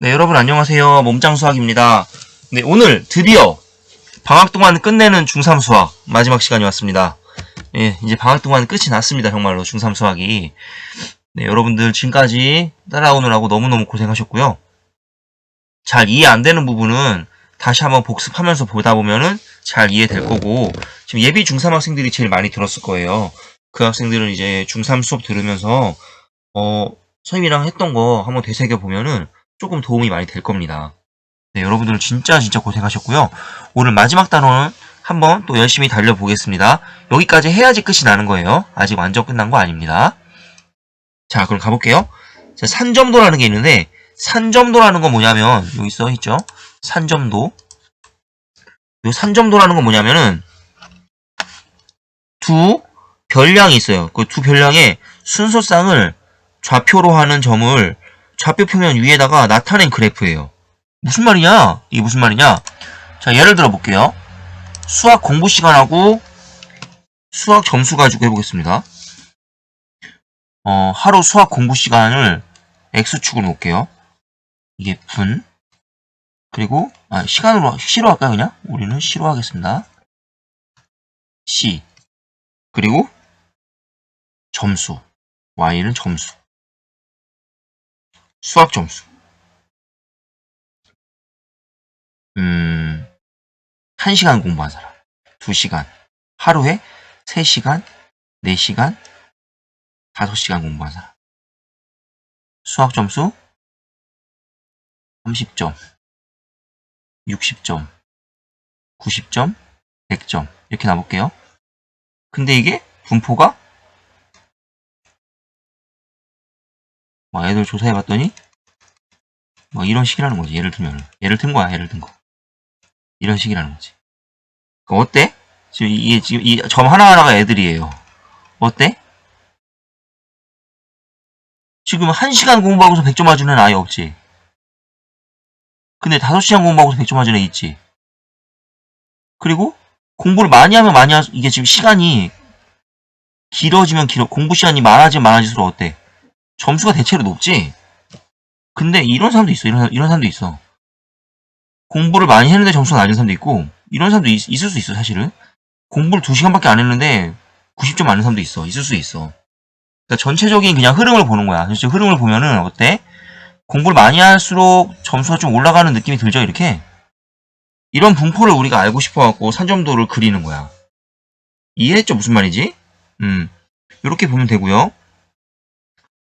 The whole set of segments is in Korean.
네, 여러분 안녕하세요. 몸짱 수학입니다. 네, 오늘 드디어 방학 동안 끝내는 중3 수학 마지막 시간이 왔습니다. 예, 이제 방학 동안 끝이 났습니다. 정말로 중3 수학이. 네, 여러분들 지금까지 따라오느라고 너무너무 고생하셨고요. 잘 이해 안 되는 부분은 다시 한번 복습하면서 보다 보면은 잘 이해될 거고 지금 예비 중3 학생들이 제일 많이 들었을 거예요. 그 학생들은 이제 중3 수업 들으면서 어, 선생님이랑 했던 거 한번 되새겨 보면은 조금 도움이 많이 될 겁니다. 네, 여러분들 진짜 진짜 고생하셨고요. 오늘 마지막 단원은 한번 또 열심히 달려보겠습니다. 여기까지 해야지 끝이 나는 거예요. 아직 완전 끝난 거 아닙니다. 자, 그럼 가볼게요. 자, 산점도라는 게 있는데 산점도라는 건 뭐냐면 여기 써 있죠. 산점도. 요 산점도라는 건 뭐냐면은 두 별량이 있어요. 그 두 별량의 순서쌍을 좌표로 하는 점을 좌표 표면 위에다가 나타낸 그래프예요. 무슨 말이냐? 이게 무슨 말이냐? 자, 예를 들어 볼게요. 수학 공부 시간하고 수학 점수 가지고 해보겠습니다. 어, 하루 수학 공부 시간을 X축으로 놓을게요. 이게 분. 그리고, 아, 시간으로, C로 할까요, 그냥? 우리는 C로 하겠습니다. C. 그리고, 점수. Y는 점수. 수학 점수. 음, 1시간 공부한 사람. 2시간. 하루에 3시간, 4시간, 5시간 공부한 사람. 수학 점수 30점, 60점, 90점, 100점. 이렇게 나볼게요. 근데 이게 분포가 뭐 애들 조사해봤더니 뭐 이런 식이라는 거지. 예를 들면 예를 든 거야. 예를 든 거. 이런 식이라는 거지. 그 어때? 지금 이게 지금 이 점 하나하나가 애들이에요. 어때? 지금 1시간 공부하고서 100점 맞은 애는 아예 없지. 근데 5시간 공부하고서 100점 맞은 애 있지. 그리고 공부를 많이 하면 많이 할 이게 지금 시간이 길어지면 길어 공부 시간이 많아지면 많아질수록 어때? 점수가 대체로 높지? 근데 이런 사람도 있어. 이런, 이런 사람도 있어. 공부를 많이 했는데 점수가 낮은 사람도 있고, 이런 사람도 있, 을 수 있어, 사실은. 공부를 2시간밖에 안 했는데, 90점 맞는 사람도 있어. 있을 수 있어. 그러니까 전체적인 그냥 흐름을 보는 거야. 그래서 흐름을 보면은, 어때? 공부를 많이 할수록 점수가 좀 올라가는 느낌이 들죠, 이렇게? 이런 분포를 우리가 알고 싶어갖고 산점도를 그리는 거야. 이해했죠? 무슨 말이지? 음. 이렇게 보면 되고요.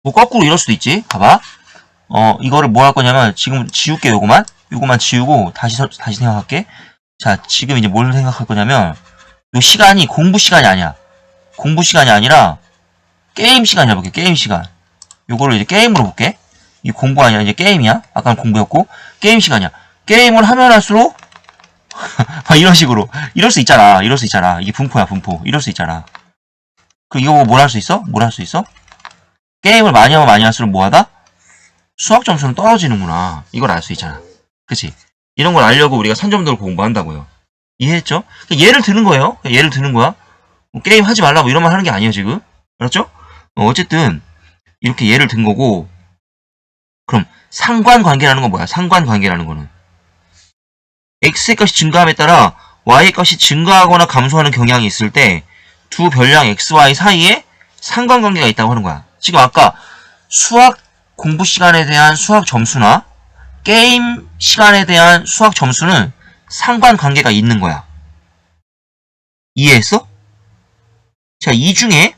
뭐 거꾸로 이럴 수도 있지. 봐봐. 어 이거를 뭐 할 거냐면 지금 지울게 요거만 요거만 지우고 다시 서- 다시 생각할게. 자 지금 이제 뭘 생각할 거냐면 요 시간이 공부 시간이 아니야. 공부 시간이 아니라 게임 시간이야 볼게. 게임 시간. 요거를 이제 게임으로 볼게. 이 공부 아니야 이제 게임이야. 아까는 공부였고 게임 시간이야. 게임을 하면 할수록 막 이런 식으로 이럴 수 있잖아. 이럴 수 있잖아. 이게 분포야 분포. 이럴 수 있잖아. 그 이거 뭘 할 수 있어? 뭘 할 수 있어? 게임을 많이 하면 많이 할수록 뭐하다? 수학 점수는 떨어지는구나. 이걸 알 수 있잖아. 그치? 이런 걸 알려고 우리가 산점도를 공부한다고요. 이해했죠? 그러니까 예를 드는 거예요. 그냥 예를 드는 거야. 뭐 게임 하지 말라고 이런 말 하는 게 아니에요, 지금. 알았죠? 어, 어쨌든, 이렇게 예를 든 거고, 그럼 상관관계라는 건 뭐야? 상관관계라는 거는. x의 값이 증가함에 따라 y의 값이 증가하거나 감소하는 경향이 있을 때두 별량 x, y 사이에 상관관계가 있다고 하는 거야. 지금 아까 수학 공부 시간에 대한 수학 점수나 게임 시간에 대한 수학 점수는 상관관계가 있는 거야. 이해했어? 자, 이 중에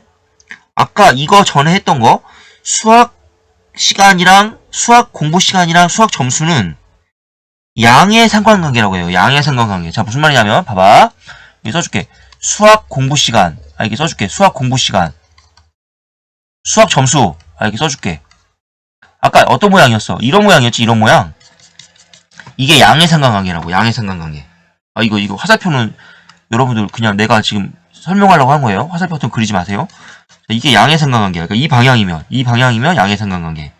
아까 이거 전에 했던 거 수학 시간이랑 수학 공부 시간이랑 수학 점수는 양의 상관관계라고 해요. 양의 상관관계. 자, 무슨 말이냐면 봐봐. 여기 써줄게. 수학 공부 시간. 아, 이렇게 써줄게. 수학 공부 시간. 수학 점수. 아, 이렇게 써줄게. 아까 어떤 모양이었어? 이런 모양이었지, 이런 모양. 이게 양의 상관관계라고, 양의 상관관계. 아, 이거, 이거 화살표는 여러분들 그냥 내가 지금 설명하려고 한 거예요. 화살표 같은 거 그리지 마세요. 자, 이게 양의 상관관계야. 그러니까 이 방향이면, 이 방향이면 양의 상관관계.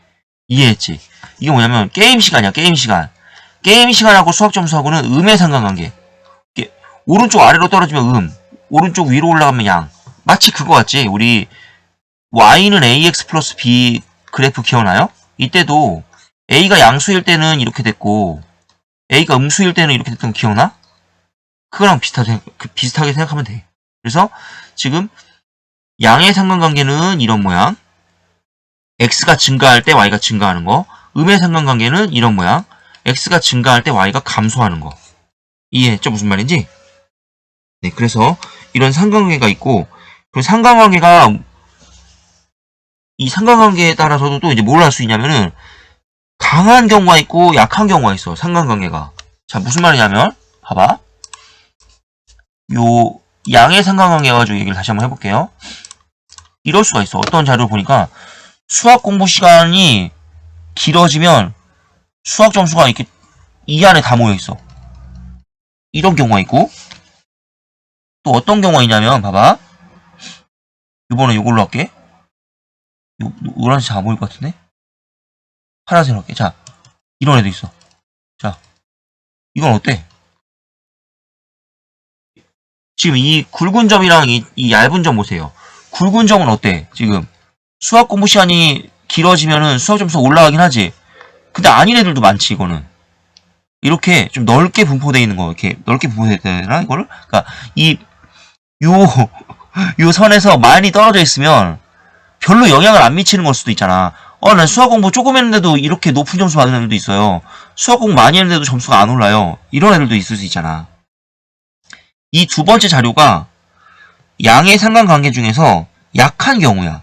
이해했지? 이게 뭐냐면, 게임 시간이야, 게임 시간. 게임 시간하고 수학 점수하고는 음의 상관관계. 오른쪽 아래로 떨어지면 음, 오른쪽 위로 올라가면 양. 마치 그거 같지? 우리 y는 ax 플러스 b 그래프 기억나요? 이때도 A가 양수일 때는 이렇게 됐고, A가 음수일 때는 이렇게 됐던 거 기억나? 그거랑 비슷하게, 그 비슷하게 생각하면 돼. 그래서 지금 양의 상관관계는 이런 모양, x가 증가할 때 y가 증가하는 거, 음의 상관관계는 이런 모양, x가 증가할 때 y가 감소하는 거. 이해했죠? 무슨 말인지? 네, 그래서 이런 상관관계가 있고, 그 상관관계가 이 상관관계에 따라서도 또 이제 뭘 할 수 있냐면은 강한 경우가 있고 약한 경우가 있어. 상관관계가. 자, 무슨 말이냐면 봐봐. 요 양의 상관관계 가지고 얘기를 다시 한번 해볼게요. 이럴 수가 있어. 어떤 자료를 보니까 수학 공부 시간이 길어지면 수학 점수가 이렇게 이 안에 다 모여 있어. 이런 경우가 있고 또 어떤 경우가 있냐면 봐봐. 이번에 이걸로 할게. 요, 노란색 잘 안 보일 것 같은데? 파란색으로 할게. 자, 이런 애도 있어. 자, 이건 어때? 지금 이 굵은 점이랑 이, 이 얇은 점 보세요. 굵은 점은 어때? 지금 수학 공부 시간이 길어지면은 수학 점수가 올라가긴 하지. 근데 아닌 애들도 많지, 이거는. 이렇게 좀 넓게 분포되어 있는 거, 이렇게 넓게 분포되어 되나, 이거를? 그니까, 이, 요, 요 선에서 많이 떨어져 있으면 별로 영향을 안 미치는 걸 수도 있잖아. 어, 난 수학 공부 조금 했는데도 이렇게 높은 점수 받는 애들도 있어요. 수학 공부 많이 했는데도 점수가 안 올라요. 이런 애들도 있을 수 있잖아. 이 두 번째 자료가 양의 상관관계 중에서 약한 경우야.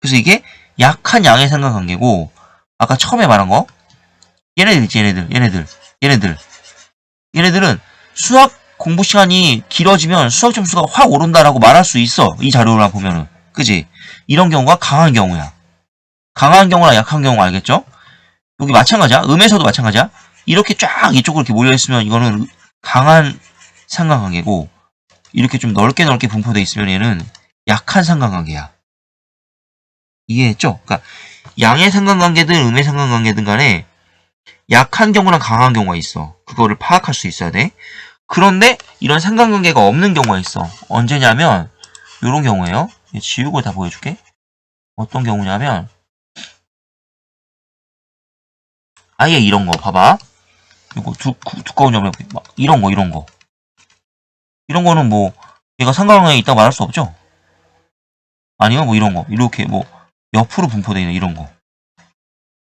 그래서 이게 약한 양의 상관관계고, 아까 처음에 말한 거, 얘네들 얘네들, 얘네들, 얘네들. 얘네들은 수학 공부 시간이 길어지면 수학 점수가 확 오른다라고 말할 수 있어. 이 자료를 보면은. 그지? 이런 경우가 강한 경우야. 강한 경우랑 약한 경우 알겠죠? 여기 마찬가지야. 음에서도 마찬가지야. 이렇게 쫙 이쪽으로 이렇게 몰려있으면 이거는 강한 상관관계고, 이렇게 좀 넓게 넓게 분포되어 있으면 얘는 약한 상관관계야. 이해했죠? 그러니까 양의 상관관계든 음의 상관관계든 간에 약한 경우랑 강한 경우가 있어. 그거를 파악할 수 있어야 돼. 그런데 이런 상관관계가 없는 경우가 있어. 언제냐면 이런 경우에요. 지우고 다 보여줄게. 어떤 경우냐면 아예 이런 거 봐봐. 이거 두, 두꺼운 막 이런 거 이런 거. 이런 거는 뭐 얘가 상관관계에 있다고 말할 수 없죠. 아니면 뭐 이런 거. 이렇게 뭐 옆으로 분포되어 있는 이런 거.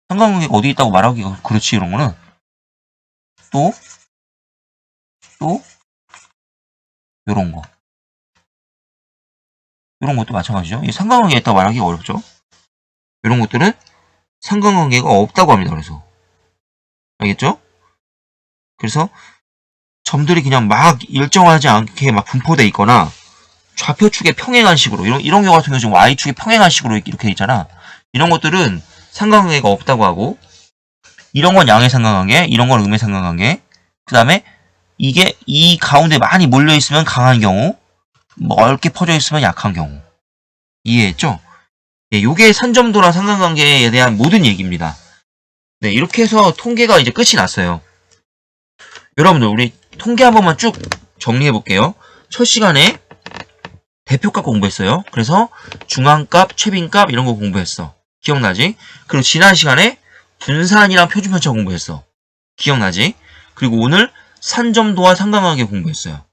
상관관계가 어디 있다고 말하기가 그렇지 이런 거는? 또? 또? 요런 거 이런 것도 마찬가지죠. 이 상관관계가 있다고 말하기가 어렵죠. 이런 것들은 상관관계가 없다고 합니다. 그래서 알겠죠? 그래서 점들이 그냥 막 일정하지 않게 막 분포돼 있거나 좌표축에 평행한 식으로 이런 이런 경우 같은 경우 지금 y축에 평행한 식으로 이렇게 돼 있잖아. 이런 것들은 상관관계가 없다고 하고 이런 건 양의 상관관계, 이런 건 음의 상관관계. 그 다음에 이게 이 가운데 많이 몰려 있으면 강한 경우, 넓게 퍼져 있으면 약한 경우. 이해했죠? 네, 요게 산점도랑 상관관계에 대한 모든 얘기입니다. 네, 이렇게 해서 통계가 이제 끝이 났어요. 여러분들, 우리 통계 한 번만 쭉 정리해 볼게요. 첫 시간에 대표값 공부했어요. 그래서 중앙값, 최빈값 이런 거 공부했어. 기억나지? 그리고 지난 시간에 분산이랑 표준편차 공부했어. 기억나지? 그리고 오늘 산점도와 상관관계 공부했어요.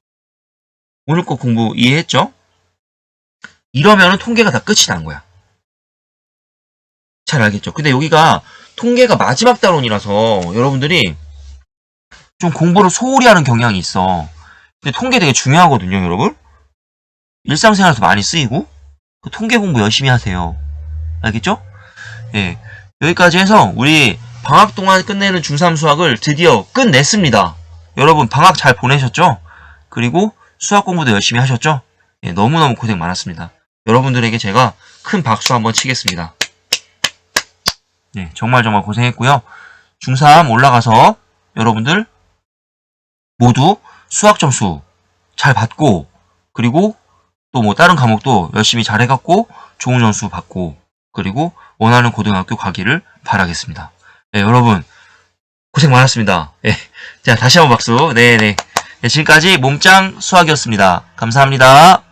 오늘 거 공부 이해했죠? 이러면은 통계가 다 끝이 난 거야. 잘 알겠죠? 근데 여기가 통계가 마지막 단원이라서 여러분들이 좀 공부를 소홀히 하는 경향이 있어. 근데 통계 되게 중요하거든요, 여러분. 일상생활에서 많이 쓰이고 그 통계 공부 열심히 하세요. 알겠죠? 예. 여기까지 해서 우리 방학 동안 끝내는 중3 수학을 드디어 끝냈습니다. 여러분 방학 잘 보내셨죠? 그리고 수학 공부도 열심히 하셨죠? 예, 너무너무 고생 많았습니다. 여러분들에게 제가 큰 박수 한번 치겠습니다. 예, 정말 정말 고생했고요. 중3 올라가서 여러분들 모두 수학 점수 잘 받고 그리고 또 뭐 다른 과목도 열심히 잘 해갖고 좋은 점수 받고 그리고 원하는 고등학교 가기를 바라겠습니다. 네, 여러분 고생 많았습니다. 네, 자 다시 한번 박수. 네네. 네, 지금까지 몸짱 수학이었습니다. 감사합니다.